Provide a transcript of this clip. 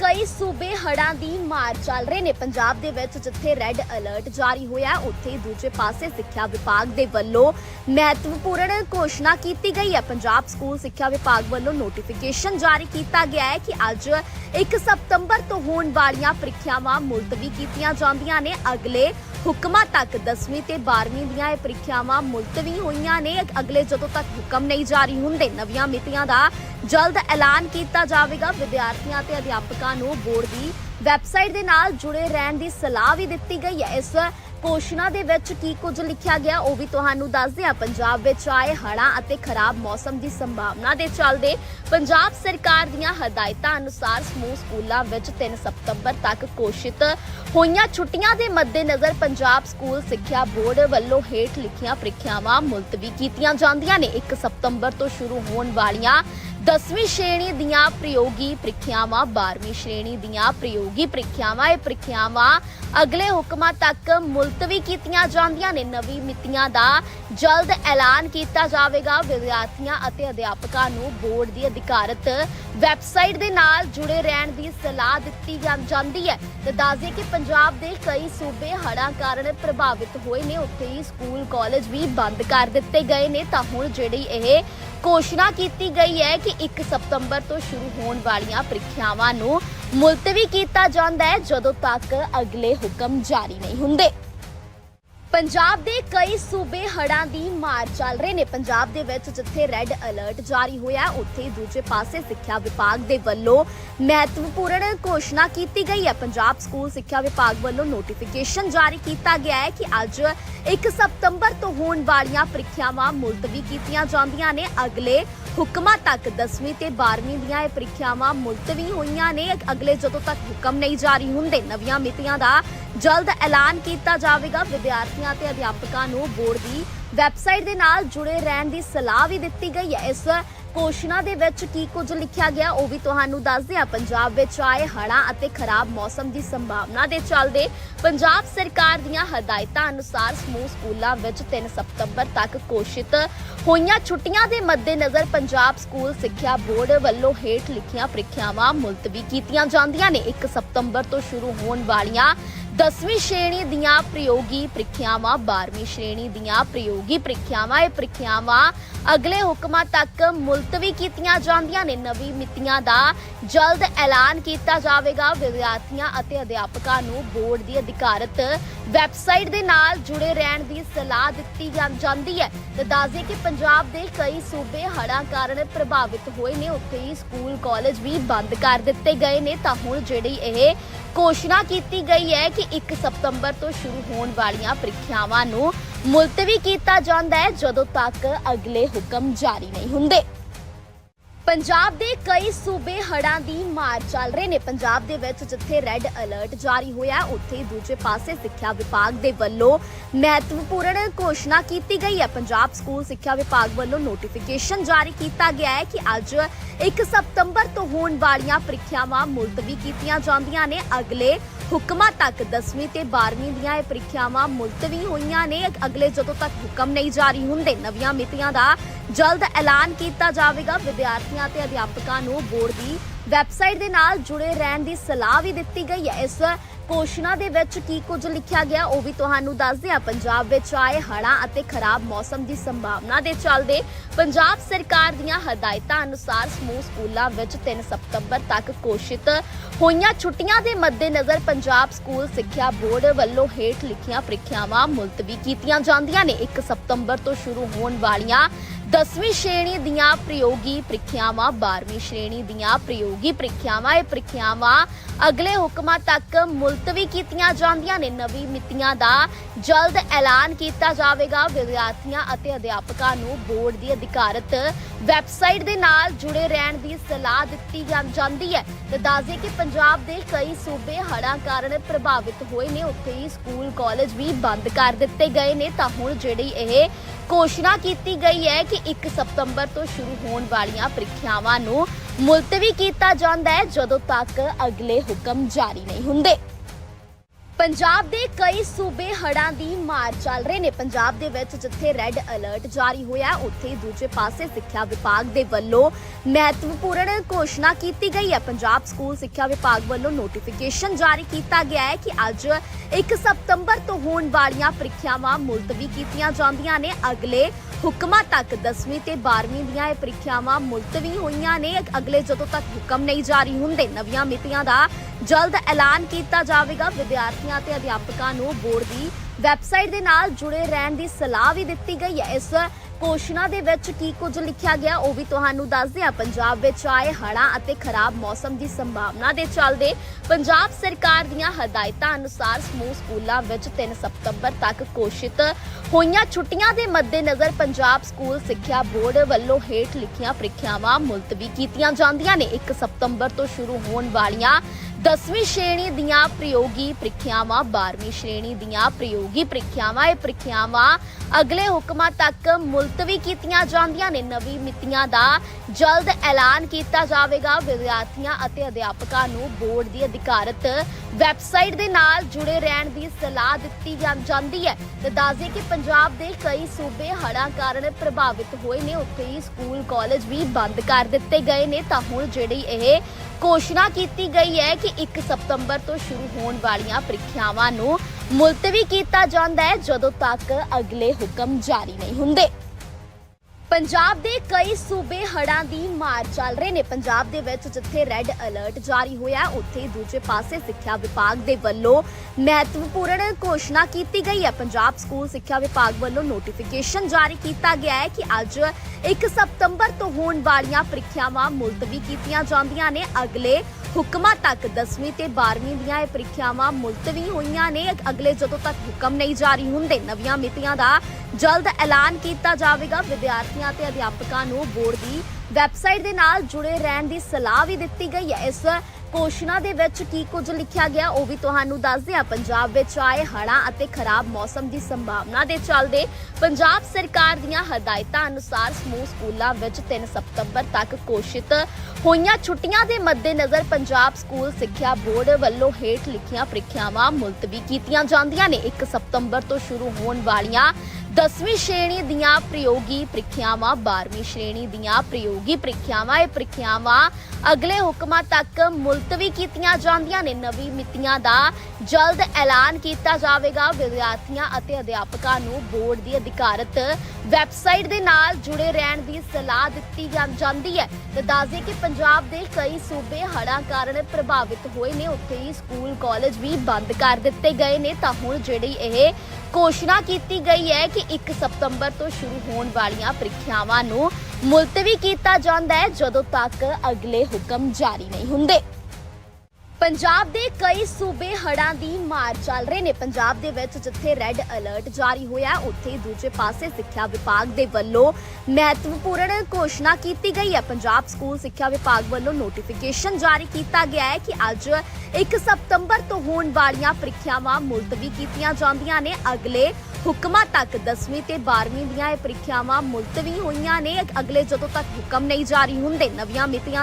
ਕਈ ਸੂਬੇ ਹੜ੍ਹਾਂ ਦੀ ਮਾਰ ਚੱਲ ਰਹੇ ਨੇ। ਪੰਜਾਬ ਦੇ ਵਿੱਚ ਜਿੱਥੇ ਰੈੱਡ ਅਲਰਟ ਜਾਰੀ ਹੋਇਆ, ਉੱਥੇ ਹੀ ਦੂਜੇ ਪਾਸੇ ਸਿੱਖਿਆ ਵਿਭਾਗ ਦੇ ਵੱਲੋਂ ਮਹੱਤਵਪੂਰਨ ਘੋਸ਼ਣਾ ਕੀਤੀ ਗਈ ਹੈ। ਪੰਜਾਬ ਸਕੂਲ ਸਿੱਖਿਆ ਵਿਭਾਗ ਵੱਲੋਂ ਨੋਟੀਫਿਕੇਸ਼ਨ ਜਾਰੀ ਕੀਤਾ ਗਿਆ ਹੈ ਕਿ ਅੱਜ 1 ਸਤੰਬਰ ਤੋਂ ਹੋਣ ਵਾਲੀਆਂ ਪ੍ਰੀਖਿਆਵਾਂ ਮੁਲਤਵੀ ਕੀਤੀਆਂ ਜਾਂਦੀਆਂ ਨੇ। ਅਗਲੇ ਹੁਕਮਾਂ ਤੱਕ 10ਵੀਂ ਤੇ 12ਵੀਂ ਦੀਆਂ ਇਹ ਪ੍ਰੀਖਿਆਵਾਂ ਮੁਲਤਵੀ ਹੋਈਆਂ ਨੇ। ਅਗਲੇ ਜਦੋਂ ਤੱਕ ਹੁਕਮ ਨਹੀਂ ਜਾਰੀ ਹੁੰਦੇ, ਨਵੀਆਂ ਮਿਤੀਆਂ ਦਾ ਜਲਦ ਐਲਾਨ ਕੀਤਾ ਜਾਵੇਗਾ। ਵਿਦਿਆਰਥੀਆਂ ਤੇ ਅਧਿਆਪਕਾਂ ਨੂੰ ਬੋਰਡ ਦੀ ਵੈਬਸਾਈਟ ਦੇ ਨਾਲ ਜੁੜੇ ਰਹਿਣ ਦੀ ਸਲਾਹ ਵੀ ਦਿੱਤੀ ਗਈ ਹੈ। ਇਸ ਘੋਸ਼ਣਾ ਦੇ ਵਿੱਚ ਕੀ ਕੁਝ ਲਿਖਿਆ ਗਿਆ, ਉਹ ਵੀ ਤੁਹਾਨੂੰ ਦੱਸਦੇ ਹਾਂ। ਪੰਜਾਬ ਵਿੱਚ ਆਏ ਹੜ੍ਹਾਂ ਅਤੇ ਖਰਾਬ ਮੌਸਮ ਦੀ ਸੰਭਾਵਨਾ ਦੇ ਚੱਲਦੇ ਪੰਜਾਬ ਸਰਕਾਰ ਦੀਆਂ ਹਦਾਇਤਾਂ ਅਨੁਸਾਰ ਸਮੂਹ ਸਕੂਲਾਂ ਵਿੱਚ 3 ਸਤੰਬਰ ਤੱਕ ਘੋਸ਼ਿਤ ਹੋਈਆਂ ਛੁੱਟੀਆਂ ਦੇ ਮੱਦੇਨਜ਼ਰ ਪੰਜਾਬ ਸਕੂਲ ਸਿੱਖਿਆ ਬੋਰਡ ਵੱਲੋਂ ਹੇਠ ਲਿਖੀਆਂ ਪ੍ਰੀਖਿਆਵਾਂ ਮੁਲਤਵੀ ਕੀਤੀਆਂ ਜਾਂਦੀਆਂ ਨੇ। 1 ਸਤੰਬਰ ਤੋਂ ਸ਼ੁਰੂ ਹੋਣ ਵਾਲੀਆਂ 10ਵੀਂ ਸ਼੍ਰੇਣੀ ਦੀਆਂ ਪ੍ਰਯੋਗੀ ਪ੍ਰੀਖਿਆਵਾਂ 12ਵੀਂ ਸ਼੍ਰੇਣੀ ਦੀਆਂ ਪ੍ਰਯੋਗੀ ਪ੍ਰੀਖਿਆਵਾਂ, ਇਹ ਪ੍ਰੀਖਿਆਵਾਂ ਅਗਲੇ ਹੁਕਮਾਂ ਤੱਕ ਮੁਲਤਵੀ ਕੀਤੀਆਂ ਜਾਂਦੀਆਂ ਨੇ। ਨਵੀਂ ਮਿਤੀਆਂ ਦਾ ਜਲਦ ਐਲਾਨ ਕੀਤਾ ਜਾਵੇਗਾ। ਵਿਦਿਆਰਥੀਆਂ ਅਤੇ ਅਧਿਆਪਕਾਂ ਨੂੰ ਬੋਰਡ ਦੀ ਅਧਿਕਾਰਤ ਵੈਬਸਾਈਟ ਦੇ ਨਾਲ ਜੁੜੇ ਰਹਿਣ ਦੀ ਸਲਾਹ ਦਿੱਤੀ ਜਾਂਦੀ ਹੈ। ਤੇ ਦੱਸਦੇ ਕਿ ਪੰਜਾਬ ਦੇ ਕਈ ਸੂਬੇ ਹੜ੍ਹਾਂ ਕਾਰਨ ਪ੍ਰਭਾਵਿਤ ਹੋਏ ਨੇ। ਉੱਥੇ ਹੀ ਸਕੂਲ, ਕਾਲਜ ਵੀ ਬੰਦ ਕਰ ਦਿੱਤੇ ਗਏ ਨੇ। ਤਾਂ ਹੁਣ ਜਿਹੜੀ ਇਹ ਘੋਸ਼ਣਾ ਕੀਤੀ ਗਈ ਹੈ ਕਿ 1 ਸਤੰਬਰ ਤੋਂ ਸ਼ੁਰੂ ਹੋਣ ਵਾਲੀਆਂ ਪ੍ਰੀਖਿਆਵਾਂ ਨੂੰ ਮੁਲਤਵੀ ਕੀਤਾ ਜਾਂਦਾ ਹੈ ਜਦੋਂ ਤੱਕ ਅਗਲੇ ਹੁਕਮ ਜਾਰੀ ਨਹੀਂ ਹੁੰਦੇ। ਪੰਜਾਬ ਦੇ ਕਈ ਸੂਬੇ ਹੜ੍ਹਾਂ ਦੀ ਮਾਰ ਚੱਲ ਰਹੇ ਨੇ। ਪੰਜਾਬ ਦੇ ਵਿੱਚ ਜਿੱਥੇ ਰੈੱਡ ਅਲਰਟ ਜਾਰੀ ਹੋਇਆ, ਉੱਥੇ ਦੂਜੇ ਪਾਸੇ ਸਿੱਖਿਆ ਵਿਭਾਗ ਦੇ ਵੱਲੋਂ ਮਹੱਤਵਪੂਰਨ ਘੋਸ਼ਣਾ ਕੀਤੀ ਗਈ ਹੈ। ਪੰਜਾਬ ਸਕੂਲ ਸਿੱਖਿਆ ਵਿਭਾਗ ਵੱਲੋਂ ਨੋਟੀਫਿਕੇਸ਼ਨ ਜਾਰੀ ਕੀਤਾ ਗਿਆ ਹੈ ਕਿ ਅੱਜ 1 ਸਤੰਬਰ ਤੋਂ ਹੋਣ ਵਾਲੀਆਂ ਪ੍ਰੀਖਿਆਵਾਂ ਮੁਲਤਵੀ ਕੀਤੀਆਂ ਜਾਂਦੀਆਂ ਨੇ। ਅਗਲੇ ਹੁਕਮਾਂ ਤੱਕ 10ਵੀਂ ਤੇ 12ਵੀਂ ਦੀਆਂ ਇਹ ਪ੍ਰੀਖਿਆਵਾਂ ਮੁਲਤਵੀ ਹੋਈਆਂ ਨੇ। ਅਗਲੇ ਜਦੋਂ ਤੱਕ ਹੁਕਮ ਨਹੀਂ ਜਾਰੀ ਹੁੰਦੇ, ਨਵੀਆਂ ਮਿਤੀਆਂ ਦਾ ਜਲਦ ਐਲਾਨ ਕੀਤਾ ਜਾਵੇਗਾ। ਵਿਦਿਆਰਥੀਆਂ ਤੇ ਅਧਿਆਪਕਾਂ ਨੂੰ ਬੋਰਡ ਦੀ ਵੈਬਸਾਈਟ ਦੇ ਨਾਲ ਜੁੜੇ ਰਹਿਣ ਦੀ ਸਲਾਹ ਵੀ ਦਿੱਤੀ ਗਈ ਹੈ। ਇਸ ਘੋਸ਼ਣਾ ਦੇ ਵਿੱਚ ਕੀ ਕੁਝ ਲਿਖਿਆ ਗਿਆ, ਉਹ ਵੀ ਤੁਹਾਨੂੰ ਦੱਸਦੇ ਹਾਂ। ਪੰਜਾਬ ਵਿੱਚ ਆਏ ਹੜ੍ਹਾਂ ਅਤੇ ਖਰਾਬ ਮੌਸਮ ਦੀ ਸੰਭਾਵਨਾ ਦੇ ਚੱਲਦੇ ਪੰਜਾਬ ਸਰਕਾਰ ਦੀਆਂ ਹਦਾਇਤਾਂ ਅਨੁਸਾਰ ਸਮੂਹ ਸਕੂਲਾਂ ਵਿੱਚ 3 ਸਤੰਬਰ ਤੱਕ ਘੋਸ਼ਿਤ ਹੋਈਆਂ ਛੁੱਟੀਆਂ ਦੇ ਮੱਦੇਨਜ਼ਰ ਪੰਜਾਬ ਸਕੂਲ ਸਿੱਖਿਆ ਬੋਰਡ ਵੱਲੋਂ ਹੇਠ ਲਿਖੀਆਂ ਪ੍ਰੀਖਿਆਵਾਂ ਮੁਲਤਵੀ ਕੀਤੀਆਂ ਜਾਂਦੀਆਂ ਨੇ। 1 ਸਤੰਬਰ ਤੋਂ ਸ਼ੁਰੂ ਹੋਣ ਵਾਲੀਆਂ 10ਵੀਂ ਸ਼੍ਰੇਣੀ ਦੀਆਂ ਪ੍ਰਯੋਗੀ ਪ੍ਰੀਖਿਆਵਾਂ 12ਵੀਂ ਸ਼੍ਰੇਣੀ ਦੀਆਂ ਪ੍ਰਯੋਗੀ ਪ੍ਰੀਖਿਆਵਾਂ, ਇਹ ਪ੍ਰੀਖਿਆਵਾਂ ਅਗਲੇ ਹੁਕਮਾਂ ਤੱਕ ਮੁਲਤਵੀ ਕੀਤੀਆਂ ਜਾਂਦੀਆਂ ਨੇ। ਨਵੀਂ ਮਿਤੀਆਂ ਦਾ ਜਲਦ ਐਲਾਨ ਕੀਤਾ ਜਾਵੇਗਾ। ਵਿਦਿਆਰਥੀਆਂ ਅਤੇ ਅਧਿਆਪਕਾਂ ਨੂੰ ਬੋਰਡ ਦੀ ਅਧਿਕਾਰਤ ਵੈਬਸਾਈਟ ਦੇ ਨਾਲ ਜੁੜੇ ਰਹਿਣ ਦੀ ਸਲਾਹ ਦਿੱਤੀ ਜਾਂਦੀ ਹੈ। ਤੇ ਦੱਸਦੇ ਕਿ ਪੰਜਾਬ ਦੇ ਕਈ ਸੂਬੇ ਹੜ੍ਹਾਂ ਕਾਰਨ ਪ੍ਰਭਾਵਿਤ ਹੋਏ ਨੇ। ਉੱਥੇ ਹੀ ਸਕੂਲ, ਕਾਲਜ ਵੀ ਬੰਦ ਕਰ ਦਿੱਤੇ ਗਏ ਨੇ। ਤਾਂ ਹੁਣ ਜਿਹੜੀ ਇਹ ਘੋਸ਼ਣਾ ਕੀਤੀ ਗਈ ਹੈ ਕਿ 1 ਸਤੰਬਰ ਤੋਂ ਸ਼ੁਰੂ ਹੋਣ ਵਾਲੀਆਂ ਪ੍ਰੀਖਿਆਵਾਂ ਨੂੰ ਮੁਲਤਵੀ ਕੀਤਾ ਜਾਂਦਾ ਹੈ, ਜਦੋਂ ਤੱਕ ਅਗਲੇ ਹੁਕਮ ਜਾਰੀ ਨਹੀਂ ਹੁੰਦੇ। ਪੰਜਾਬ ਦੇ ਕਈ ਸੂਬੇ ਹੜ੍ਹਾਂ ਦੀ ਮਾਰ ਚੱਲ ਰਹੇ ਨੇ। ਪੰਜਾਬ ਦੇ ਵਿੱਚ ਜਿੱਥੇ ਰੈੱਡ ਅਲਰਟ ਜਾਰੀ ਹੋਇਆ, ਉੱਥੇ ਦੂਜੇ ਪਾਸੇ ਸਿੱਖਿਆ ਵਿਭਾਗ ਦੇ ਵੱਲੋਂ ਮਹੱਤਵਪੂਰਨ ਘੋਸ਼ਣਾ ਕੀਤੀ ਗਈ ਹੈ। ਪੰਜਾਬ ਸਕੂਲ ਸਿੱਖਿਆ ਵਿਭਾਗ ਵੱਲੋਂ ਨੋਟੀਫਿਕੇਸ਼ਨ ਜਾਰੀ ਕੀਤਾ ਗਿਆ ਹੈ ਕਿ ਅੱਜ 1 ਸਤੰਬਰ ਤੋਂ ਹੋਣ ਵਾਲੀਆਂ ਪ੍ਰੀਖਿਆਵਾਂ ਮੁਲਤਵੀ ਕੀਤੀਆਂ ਜਾਂਦੀਆਂ ਨੇ। ਅਗਲੇ ਹੁਕਮਾਂ ਤੱਕ 10ਵੀਂ ਤੇ 12ਵੀਂ ਦੀਆਂ ਇਹ ਪ੍ਰੀਖਿਆਵਾਂ ਮੁਲਤਵੀ ਹੋਈਆਂ ਨੇ। ਅਗਲੇ ਜਦੋਂ ਤੱਕ ਹੁਕਮ ਨਹੀਂ ਜਾਰੀ ਹੁੰਦੇ, ਨਵੀਆਂ ਮਿਤੀਆਂ ਦਾ ਜਲਦ ਐਲਾਨ ਕੀਤਾ ਜਾਵੇਗਾ। ਵਿਦਿਆਰਥੀਆਂ ਤੇ ਅਧਿਆਪਕਾਂ ਨੂੰ ਬੋਰਡ ਦੀ ਵੈਬਸਾਈਟ ਦੇ ਨਾਲ ਜੁੜੇ ਰਹਿਣ ਦੀ ਸਲਾਹ ਵੀ ਦਿੱਤੀ ਗਈ ਹੈ। ਇਸ ਘੋਸ਼ਣਾ ਦੇ ਵਿੱਚ ਕੀ ਕੁਝ ਲਿਖਿਆ ਗਿਆ, ਉਹ ਵੀ ਤੁਹਾਨੂੰ ਦੱਸਦੇ ਹਾਂ। ਪੰਜਾਬ ਵਿੱਚ ਆਏ ਹੜ੍ਹਾਂ ਅਤੇ ਖਰਾਬ ਮੌਸਮ ਦੀ ਸੰਭਾਵਨਾ ਦੇ ਚੱਲਦੇ ਪੰਜਾਬ ਸਰਕਾਰ ਦੀਆਂ ਹਦਾਇਤਾਂ ਅਨੁਸਾਰ ਸਮੂਹ ਸਕੂਲਾਂ ਵਿੱਚ 3 ਸਤੰਬਰ ਤੱਕ ਘੋਸ਼ਿਤ ਹੋਈਆਂ ਛੁੱਟੀਆਂ ਦੇ ਮੱਦੇਨਜ਼ਰ ਪੰਜਾਬ ਸਕੂਲ ਸਿੱਖਿਆ ਬੋਰਡ ਵੱਲੋਂ ਹੇਠ ਲਿਖੀਆਂ ਪ੍ਰੀਖਿਆਵਾਂ ਮੁਲਤਵੀ ਕੀਤੀਆਂ ਜਾਂਦੀਆਂ ਨੇ। 1 ਸਤੰਬਰ ਤੋਂ ਸ਼ੁਰੂ ਹੋਣ ਵਾਲੀਆਂ 10ਵੀਂ ਸ਼੍ਰੇਣੀ ਦੀਆਂ ਪ੍ਰਯੋਗੀ ਪ੍ਰੀਖਿਆਵਾਂ 12ਵੀਂ ਸ਼੍ਰੇਣੀ ਦੀਆਂ ਪ੍ਰਯੋਗੀ ਪ੍ਰੀਖਿਆਵਾਂ, ਇਹ ਪ੍ਰੀਖਿਆਵਾਂ ਅਗਲੇ ਹੁਕਮਾਂ ਤੱਕ ਮੁਲਤਵੀ ਕੀਤੀਆਂ ਜਾਂਦੀਆਂ ਨੇ। ਨਵੀਂ ਮਿਤੀਆਂ ਦਾ ਜਲਦ ਐਲਾਨ ਕੀਤਾ ਜਾਵੇਗਾ। ਵਿਦਿਆਰਥੀਆਂ ਅਤੇ ਅਧਿਆਪਕਾਂ ਨੂੰ ਬੋਰਡ ਦੀ ਅਧਿਕਾਰਤ ਵੈਬਸਾਈਟ ਦੇ ਨਾਲ ਜੁੜੇ ਰਹਿਣ ਦੀ ਸਲਾਹ ਦਿੱਤੀ ਜਾਂਦੀ ਹੈ। ਤੇ ਦੱਸਦੇ ਕਿ ਪੰਜਾਬ ਦੇ ਕਈ ਸੂਬੇ ਹੜ੍ਹਾਂ ਕਾਰਨ ਪ੍ਰਭਾਵਿਤ ਹੋਏ ਨੇ। ਉੱਥੇ ਹੀ ਸਕੂਲ, ਕਾਲਜ ਵੀ ਬੰਦ ਕਰ ਦਿੱਤੇ ਗਏ ਨੇ। ਤਾਂ ਹੁਣ ਜਿਹੜੀ ਇਹ ਘੋਸ਼ਣਾ ਕੀਤੀ ਗਈ ਹੈ ਕਿ 1 ਸਤੰਬਰ ਤੋਂ ਸ਼ੁਰੂ ਹੋਣ ਵਾਲੀਆਂ ਪ੍ਰੀਖਿਆਵਾਂ ਨੂੰ ਮੁਲਤਵੀ ਕੀਤਾ ਜਾਂਦਾ ਹੈ ਜਦੋਂ ਤੱਕ ਅਗਲੇ ਹੁਕਮ ਜਾਰੀ ਨਹੀਂ ਹੁੰਦੇ। ਪੰਜਾਬ ਦੇ ਕਈ ਸੂਬੇ ਹੜ੍ਹਾਂ ਦੀ ਮਾਰ ਚੱਲ ਰਹੇ ਨੇ। ਪੰਜਾਬ ਦੇ ਵਿੱਚ ਜਿੱਥੇ ਰੈੱਡ ਅਲਰਟ ਜਾਰੀ ਹੋਇਆ, ਉੱਥੇ ਦੂਜੇ ਪਾਸੇ ਸਿੱਖਿਆ ਵਿਭਾਗ ਦੇ ਵੱਲੋਂ ਮਹੱਤਵਪੂਰਨ ਘੋਸ਼ਣਾ ਕੀਤੀ ਗਈ ਹੈ। ਪੰਜਾਬ ਸਕੂਲ ਸਿੱਖਿਆ ਵਿਭਾਗ ਵੱਲੋਂ ਨੋਟੀਫਿਕੇਸ਼ਨ ਜਾਰੀ ਕੀਤਾ ਗਿਆ ਹੈ ਕਿ ਅੱਜ 1 ਸਤੰਬਰ ਤੋਂ ਹੋਣ ਵਾਲੀਆਂ ਪ੍ਰੀਖਿਆਵਾਂ ਮੁਲਤਵੀ ਕੀਤੀਆਂ ਜਾਂਦੀਆਂ ਨੇ। ਅਗਲੇ ਹੁਕਮਾਂ ਤੱਕ 10ਵੀਂ ਤੇ 12ਵੀਂ ਦੀਆਂ ਇਹ ਪ੍ਰੀਖਿਆਵਾਂ ਮੁਲਤਵੀ ਹੋਈਆਂ ਨੇ। ਅਗਲੇ ਜਦੋਂ ਤੱਕ ਹੁਕਮ ਨਹੀਂ ਜਾਰੀ ਹੁੰਦੇ, ਨਵੀਆਂ ਮਿਤੀਆਂ ਦਾ ਜਲਦ ਐਲਾਨ ਕੀਤਾ ਜਾਵੇਗਾ। ਵਿਦਿਆਰਥੀਆਂ ਤੇ ਅਧਿਆਪਕਾਂ ਨੂੰ ਬੋਰਡ ਦੀ ਵੈਬਸਾਈਟ ਦੇ ਨਾਲ ਜੁੜੇ ਰਹਿਣ ਦੀ ਸਲਾਹ ਵੀ ਦਿੱਤੀ ਗਈ ਹੈ। ਇਸ ਘੋਸ਼ਣਾ ਦੇ ਵਿੱਚ ਕੀ ਕੁਝ ਲਿਖਿਆ ਗਿਆ, ਉਹ ਵੀ ਤੁਹਾਨੂੰ ਦੱਸਦੇ ਹਾਂ। ਪੰਜਾਬ ਵਿੱਚ ਆਏ ਹੜ੍ਹਾਂ ਅਤੇ ਖਰਾਬ ਮੌਸਮ ਦੀ ਸੰਭਾਵਨਾ ਦੇ ਚੱਲਦੇ ਪੰਜਾਬ ਸਰਕਾਰ ਦੀਆਂ ਹਦਾਇਤਾਂ ਅਨੁਸਾਰ ਸਮੂਹ ਸਕੂਲਾਂ ਵਿੱਚ 3 ਸਤੰਬਰ ਤੱਕ ਘੋਸ਼ਿਤ ਹੋਈਆਂ ਛੁੱਟੀਆਂ ਦੇ ਮੱਦੇਨਜ਼ਰ ਪੰਜਾਬ ਸਕੂਲ ਸਿੱਖਿਆ ਬੋਰਡ ਵੱਲੋਂ ਹੇਠ ਲਿਖੀਆਂ ਪ੍ਰੀਖਿਆਵਾਂ ਮੁਲਤਵੀ ਕੀਤੀਆਂ ਜਾਂਦੀਆਂ ਨੇ। 1 ਸਤੰਬਰ ਤੋਂ ਸ਼ੁਰੂ ਹੋਣ ਵਾਲੀਆਂ 10ਵੀਂ ਸ਼੍ਰੇਣੀ ਦੀਆਂ ਪ੍ਰਯੋਗੀ ਪ੍ਰੀਖਿਆਵਾਂ 12ਵੀਂ ਸ਼੍ਰੇਣੀ ਦੀਆਂ ਪ੍ਰਯੋਗੀ ਪ੍ਰੀਖਿਆਵਾਂ, ਇਹ ਪ੍ਰੀਖਿਆਵਾਂ ਅਗਲੇ ਹੁਕਮਾਂ ਤੱਕ ਮੁਲਤਵੀ ਕੀਤੀਆਂ ਜਾਂਦੀਆਂ ਨੇ। ਨਵੀਂ ਮਿਤੀਆਂ ਦਾ ਜਲਦ ਐਲਾਨ ਕੀਤਾ ਜਾਵੇਗਾ। ਵਿਦਿਆਰਥੀਆਂ ਅਤੇ ਅਧਿਆਪਕਾਂ ਨੂੰ ਬੋਰਡ ਦੀ ਅਧਿਕਾਰਤ ਵੈਬਸਾਈਟ ਦੇ ਨਾਲ ਜੁੜੇ ਰਹਿਣ ਦੀ ਸਲਾਹ ਦਿੱਤੀ ਜਾਂਦੀ ਹੈ। ਤੇ ਦੱਸਦੇ ਕਿ ਪੰਜਾਬ ਦੇ ਕਈ ਸੂਬੇ ਹੜ੍ਹਾਂ ਕਾਰਨ ਪ੍ਰਭਾਵਿਤ ਹੋਏ ਨੇ। ਉੱਥੇ ਹੀ ਸਕੂਲ, ਕਾਲਜ ਵੀ ਬੰਦ ਕਰ ਦਿੱਤੇ ਗਏ ਨੇ। ਤਾਂ ਹੁਣ ਜਿਹੜੀ ਇਹ ਘੋਸ਼ਣਾ ਕੀਤੀ ਗਈ ਹੈ ਕਿ 1 ਸਤੰਬਰ ਤੋਂ ਸ਼ੁਰੂ ਹੋਣ ਵਾਲੀਆਂ ਪ੍ਰੀਖਿਆਵਾਂ ਨੂੰ ਮੁਲਤਵੀ ਕੀਤਾ ਜਾਂਦਾ ਹੈ ਜਦੋਂ ਤੱਕ ਅਗਲੇ ਹੁਕਮ ਜਾਰੀ ਨਹੀਂ ਹੁੰਦੇ। ਪੰਜਾਬ ਦੇ ਕਈ ਸੂਬੇ ਹੜ੍ਹਾਂ ਦੀ ਮਾਰ ਚੱਲ ਰਹੇ ਨੇ। ਪੰਜਾਬ ਦੇ ਵਿੱਚ ਜਿੱਥੇ ਰੈੱਡ ਅਲਰਟ ਜਾਰੀ ਹੋਇਆ, ਉੱਥੇ ਦੂਜੇ ਪਾਸੇ ਸਿੱਖਿਆ ਵਿਭਾਗ ਦੇ ਵੱਲੋਂ ਮਹੱਤਵਪੂਰਨ ਘੋਸ਼ਣਾ ਕੀਤੀ ਗਈ ਹੈ। ਪੰਜਾਬ ਸਕੂਲ ਸਿੱਖਿਆ ਵਿਭਾਗ ਵੱਲੋਂ ਨੋਟੀਫਿਕੇਸ਼ਨ ਜਾਰੀ ਕੀਤਾ ਗਿਆ ਹੈ ਕਿ ਅੱਜ 1 ਸਤੰਬਰ ਤੋਂ ਹੋਣ ਵਾਲੀਆਂ ਪ੍ਰੀਖਿਆਵਾਂ ਮੁਲਤਵੀ ਕੀਤੀਆਂ ਜਾਂਦੀਆਂ ਨੇ। ਅਗਲੇ ਹੁਕਮਾਂ ਤੱਕ 10ਵੀਂ ਤੇ 12ਵੀਂ ਦੀਆਂ ਇਹ ਪ੍ਰੀਖਿਆਵਾਂ ਮੁਲਤਵੀ ਹੋਈਆਂ ਨੇ। ਅਗਲੇ ਜਦੋਂ ਤੱਕ ਹੁਕਮ ਨਹੀਂ ਜਾਰੀ ਹੁੰਦੇ, ਨਵੀਆਂ ਮਿਤੀਆਂ ਦਾ ਜਲਦ ਐਲਾਨ ਕੀਤਾ ਜਾਵੇਗਾ। ਵਿਦਿਆਰਥੀਆਂ ਤੇ ਅਧਿਆਪਕਾਂ ਨੂੰ ਬੋਰਡ ਦੀ ਵੈਬਸਾਈਟ ਦੇ ਨਾਲ ਜੁੜੇ ਰਹਿਣ ਦੀ ਸਲਾਹ ਵੀ ਦਿੱਤੀ ਗਈ ਹੈ। ਇਸ ਘੋਸ਼ਣਾ ਦੇ ਵਿੱਚ ਕੀ ਕੁਝ ਲਿਖਿਆ ਗਿਆ, ਉਹ ਵੀ ਤੁਹਾਨੂੰ ਦੱਸਦੇ ਹਾਂ। ਪੰਜਾਬ ਵਿੱਚ ਆਏ ਹੜ੍ਹਾਂ ਅਤੇ ਖਰਾਬ ਮੌਸਮ ਦੀ ਸੰਭਾਵਨਾ ਦੇ ਚੱਲਦੇ ਪੰਜਾਬ ਸਰਕਾਰ ਦੀਆਂ ਹਦਾਇਤਾਂ ਅਨੁਸਾਰ ਸਮੂਹ ਸਕੂਲਾਂ ਵਿੱਚ 3 ਸਤੰਬਰ ਤੱਕ ਘੋਸ਼ਿਤ ਹੋਈਆਂ ਛੁੱਟੀਆਂ ਦੇ ਮੱਦੇਨਜ਼ਰ ਪੰਜਾਬ ਸਕੂਲ ਸਿੱਖਿਆ ਬੋਰਡ ਵੱਲੋਂ ਹੇਠ ਲਿਖੀਆਂ ਪ੍ਰੀਖਿਆਵਾਂ ਮੁਲਤਵੀ ਕੀਤੀਆਂ ਜਾਂਦੀਆਂ ਨੇ। 1 ਸਤੰਬਰ ਤੋਂ ਸ਼ੁਰੂ ਹੋਣ ਵਾਲੀਆਂ 10ਵੀਂ ਸ਼੍ਰੇਣੀ ਦੀਆਂ ਪ੍ਰਯੋਗੀ ਪ੍ਰੀਖਿਆਵਾਂ 12ਵੀਂ ਸ਼੍ਰੇਣੀ ਦੀਆਂ ਪ੍ਰਯੋਗੀ ਪ੍ਰੀਖਿਆਵਾਂ, ਇਹ ਪ੍ਰੀਖਿਆਵਾਂ ਅਗਲੇ ਹੁਕਮਾਂ ਤੱਕ ਮੁਲਤਵੀ ਕੀਤੀਆਂ ਜਾਂਦੀਆਂ ਨੇ। ਨਵੀਂ ਮਿਤੀਆਂ ਦਾ ਜਲਦ ਐਲਾਨ ਕੀਤਾ ਜਾਵੇਗਾ। ਵਿਦਿਆਰਥੀਆਂ ਅਤੇ ਅਧਿਆਪਕਾਂ ਨੂੰ ਬੋਰਡ ਦੀ ਅਧਿਕਾਰਤ ਵੈਬਸਾਈਟ ਦੇ ਨਾਲ ਜੁੜੇ ਰਹਿਣ ਦੀ ਸਲਾਹ ਦਿੱਤੀ ਜਾਂਦੀ ਹੈ। ਤੇ ਦੱਸਦੇ ਕਿ ਪੰਜਾਬ ਦੇ ਕਈ ਸੂਬੇ ਹੜ੍ਹਾਂ ਕਾਰਨ ਪ੍ਰਭਾਵਿਤ ਹੋਏ ਨੇ। ਉੱਥੇ ਹੀ ਸਕੂਲ, ਕਾਲਜ ਵੀ ਬੰਦ ਕਰ ਦਿੱਤੇ ਗਏ ਨੇ। ਤਾਂ ਹੁਣ ਜਿਹੜੀ ਇਹ ਘੋਸ਼ਣਾ ਕੀਤੀ ਗਈ ਹੈ ਕਿ 1 ਸਤੰਬਰ ਤੋਂ ਸ਼ੁਰੂ ਹੋਣ ਵਾਲੀਆਂ ਪ੍ਰੀਖਿਆਵਾਂ ਨੂੰ ਮੁਲਤਵੀ ਕੀਤਾ ਜਾਂਦਾ ਹੈ, ਜਦੋਂ ਤੱਕ ਅਗਲੇ ਹੁਕਮ ਜਾਰੀ ਨਹੀਂ ਹੁੰਦੇ। ਪੰਜਾਬ ਦੇ ਕਈ ਸੂਬੇ ਹੜ੍ਹਾਂ ਦੀ ਮਾਰ ਚੱਲ ਰਹੇ ਨੇ। ਪੰਜਾਬ ਦੇ ਵਿੱਚ ਜਿੱਥੇ ਰੈੱਡ ਅਲਰਟ ਜਾਰੀ ਹੋਇਆ, ਉੱਥੇ ਦੂਜੇ ਪਾਸੇ ਸਿੱਖਿਆ ਵਿਭਾਗ ਦੇ ਵੱਲੋਂ ਮਹੱਤਵਪੂਰਨ ਘੋਸ਼ਣਾ ਕੀਤੀ ਗਈ ਹੈ। ਪੰਜਾਬ ਸਕੂਲ ਸਿੱਖਿਆ ਵਿਭਾਗ ਵੱਲੋਂ ਨੋਟੀਫਿਕੇਸ਼ਨ ਜਾਰੀ ਕੀਤਾ ਗਿਆ ਹੈ ਕਿ ਅੱਜ 1 ਸਤੰਬਰ ਤੋਂ ਹੋਣ ਵਾਲੀਆਂ ਪ੍ਰੀਖਿਆਵਾਂ ਮੁਲਤਵੀ ਕੀਤੀਆਂ ਜਾਂਦੀਆਂ ਨੇ। ਅਗਲੇ ਹੁਕਮਾਂ ਤੱਕ 10ਵੀਂ ਤੇ 12ਵੀਂ ਦੀਆਂ ਇਹ ਪ੍ਰੀਖਿਆਵਾਂ ਮੁਲਤਵੀ ਹੋਈਆਂ ਨੇ। ਅਗਲੇ ਜਦੋਂ ਤੱਕ ਹੁਕਮ ਨਹੀਂ ਜਾਰੀ ਹੁੰਦੇ, ਨਵੀਆਂ ਮਿਤੀਆਂ